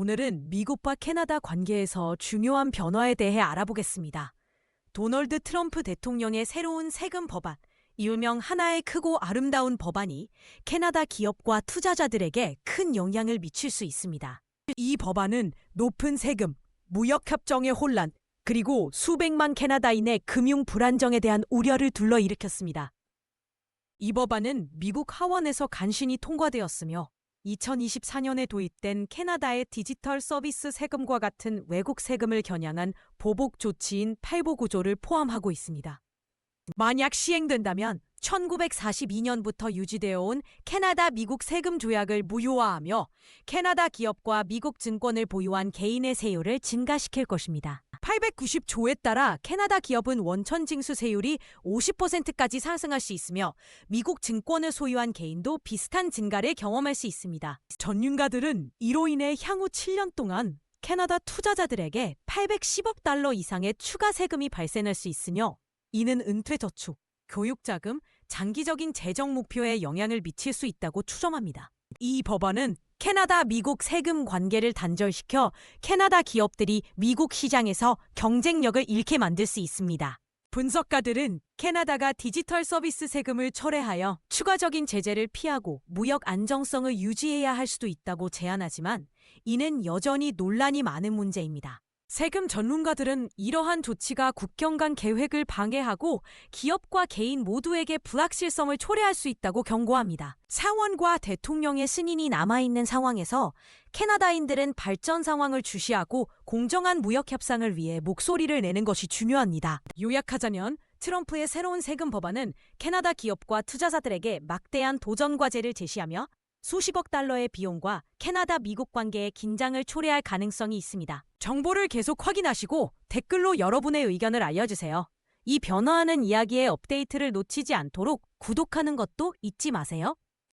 오늘은 미국과 캐나다 관계에서 중요한 변화에 대해 알아보겠습니다. 도널드 트럼프 대통령의 새로운 세금 법안, 일명 하나의 크고 아름다운 법안이 캐나다 기업과 투자자들에게 큰 영향을 미칠 수 있습니다. 이 법안은 높은 세금, 무역협정의 혼란, 그리고 수백만 캐나다인의 금융 불안정에 대한 우려를 불러일으켰습니다. 이 법안은 미국 하원에서 간신히 통과되었으며 2024년에 도입된 캐나다의 디지털 서비스 세금과 같은 외국 세금을 겨냥한 보복 조치인 팔보 구조를 포함하고 있습니다. 만약 시행된다면 1942년부터 유지되어 온 캐나다 미국 세금 조약을 무효화하며 캐나다 기업과 미국 증권을 보유한 개인의 세율을 증가시킬 것입니다. 890조에 따라 캐나다 기업은 원천 징수 세율이 50%까지 상승할 수 있으며 미국 증권을 소유한 개인도 비슷한 증가를 경험할 수 있습니다. 전문가들은 이로 인해 향후 7년 동안 캐나다 투자자들에게 810억 달러 이상의 추가 세금이 발생할 수 있으며 이는 은퇴 저축, 교육 자금, 장기적인 재정 목표에 영향을 미칠 수 있다고 추정합니다. 이 법안은 캐나다 미국 세금 관계를 단절시켜 캐나다 기업들이 미국 시장에서 경쟁력을 잃게 만들 수 있습니다. 분석가들은 캐나다가 디지털 서비스 세금을 철회하여 추가적인 제재를 피하고 무역 안정성을 유지해야 할 수도 있다고 제안하지만 이는 여전히 논란이 많은 문제입니다. 세금 전문가들은 이러한 조치가 국경 간 계획을 방해하고 기업과 개인 모두에게 불확실성을 초래할 수 있다고 경고합니다. 상원과 대통령의 승인이 남아있는 상황에서 캐나다인들은 발전 상황을 주시하고 공정한 무역 협상을 위해 목소리를 내는 것이 중요합니다. 요약하자면 트럼프의 새로운 세금 법안은 캐나다 기업과 투자자들에게 막대한 도전 과제를 제시하며 수십억 달러의 비용과 캐나다 미국 관계의 긴장을 초래할 가능성이 있습니다. 정보를 계속 확인하시고 댓글로 여러분의 의견을 알려주세요. 이 변화하는 이야기의 업데이트를 놓치지 않도록 구독하는 것도 잊지 마세요.